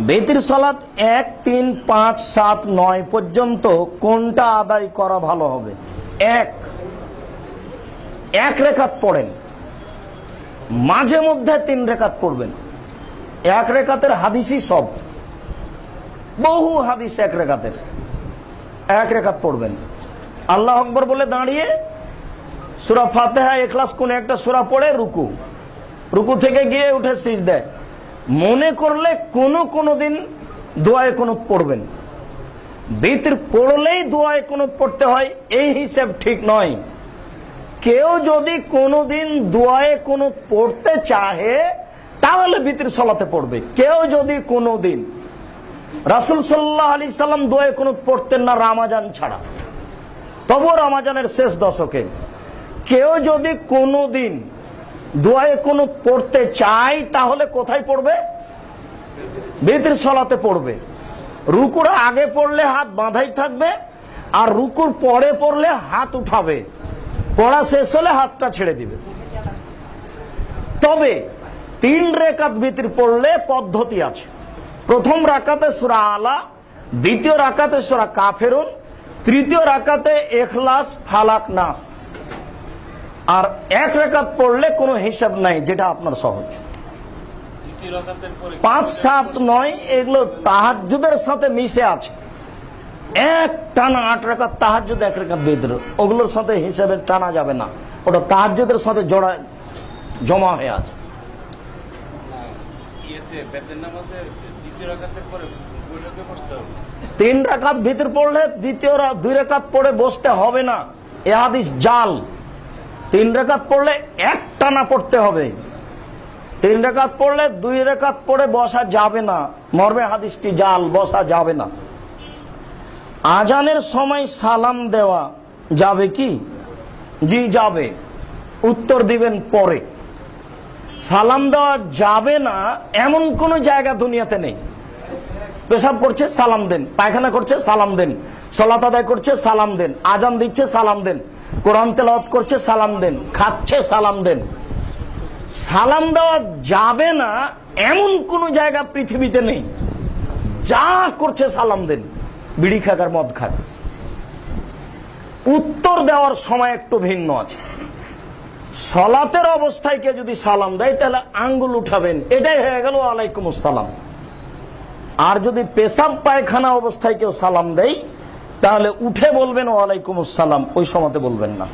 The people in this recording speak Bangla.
বেতির সালাত এক, তিন, পাঁচ, সাত, নয় পর্যন্ত কোনটা আদায় করা ভালো হবে? এক। এক রেখাত পড়েন। মাঝে মধ্যে তিন রেখাত পড়বেন। এক রেখাতের হাদিসই সব। বহু হাদিস এক রেখাতের। এক রেখাত পড়বেন। আল্লাহ আকবর বলে দাঁড়িয়ে সুরা ফাতেহা, এখলাস কোন একটা সুরা পড়ে রুকু। রুকু থেকে গিয়ে উঠে সিজ দেয় মনে করলে কোনো কোনো দিন দোয়ায় কোনো পড়বেন। বিতির পড়লেই দোয়ায় কোনো পড়তে হয়, এই হিসাব ঠিক নয়। কেউ যদি কোনো দিন দোয়ায় কোনো পড়তে চাহে, তাহলে বিতির সলাতে পড়বে। কেউ যদি কোনো দিন রাসুল সাল্লাহ আলি সাল্লাম দোয়ায় কোনো পড়তেন না রামাজান ছাড়া, তবুও রামাজানের শেষ দশকে। কেউ যদি কোনোদিন দোয়ায় কোনো পড়তে চাই, তাহলে কোথায় পড়বে? বিতির সলাতে পড়বে। রুকুর আগে পড়লে হাত বাঁধাই থাকবে, আর রুকুর পরে পড়লে হাত উঠাবে। পড়া শেষ হলে হাতটা ছেড়ে দিবে। তবে তিন রেখাত ভিতির পড়লে পদ্ধতি আছে। প্রথম রাকাতে সুরা আলা, দ্বিতীয় রাকাতে সুরা কাফেরুন, তৃতীয় রাকাতে এখলাস, ফালাক, নাস। আর এক রেখাত পড়লে কোনো হিসাব নাই যেটা আপনার সহজ। পাঁচ সাত নয় এগুলো তাহাজুদের সাথে মিশে আছে। এক টানা আট রেখা তাহাজুদ এক রেখা বেদর ওগুলোর সাথে হিসাবে টানা যাবে না। ওটা তাহাজুদের সাথে জড়া জমা হয়ে আছে। তিন রাকাত ভিতর পড়লে দ্বিতীয় দুই রেখাত পড়ে বসতে হবে না। এ হাদিস জাল। তিন রেখাত পড়লে এক টানা পড়তে হবে। তিন রেখাত পড়লে দুই রেখাত পড়ে বসা যাবে না। মর্মে হাদিসটি, জাল, বসা যাবে না। আজানের সময় সালাম দেওয়া যাবে কি? জি, যাবে। উত্তর দিবেন পরে। সালাম দেওয়া যাবে না, এমন কোন জায়গা দুনিয়াতে নেই। পেশাব করছে, সালাম দেন। পায়খানা করছে, সালাম দেন। সলাত আদায় করছে, সালাম দেন। আজান দিচ্ছে, সালাম দেন। কোরআন তেলাওয়াত করছে, সালাম দেন। খাচ্ছে, সালাম দেন। সালাম দেওয়া যাবে না, এমন কোন জায়গা পৃথিবীতে নেই। যা করছে, সালাম দেন। বিড়ি খাক আর মদ খাক। উত্তর দেওয়ার সময় একটু ভিন্ন আছে। সলাতের অবস্থায় কে যদি সালাম দেয়, তাহলে আঙ্গুল উঠাবেন। এটাই হয়ে গেল আলাইকুম আসসালাম আর যদি পেশাব, পায়খানা অবস্থায় কেউ সালাম দেয় তাহলে উঠে বলবেন ওয়ালাইকুম আসসালাম। ওই সময়তে বলবেন না।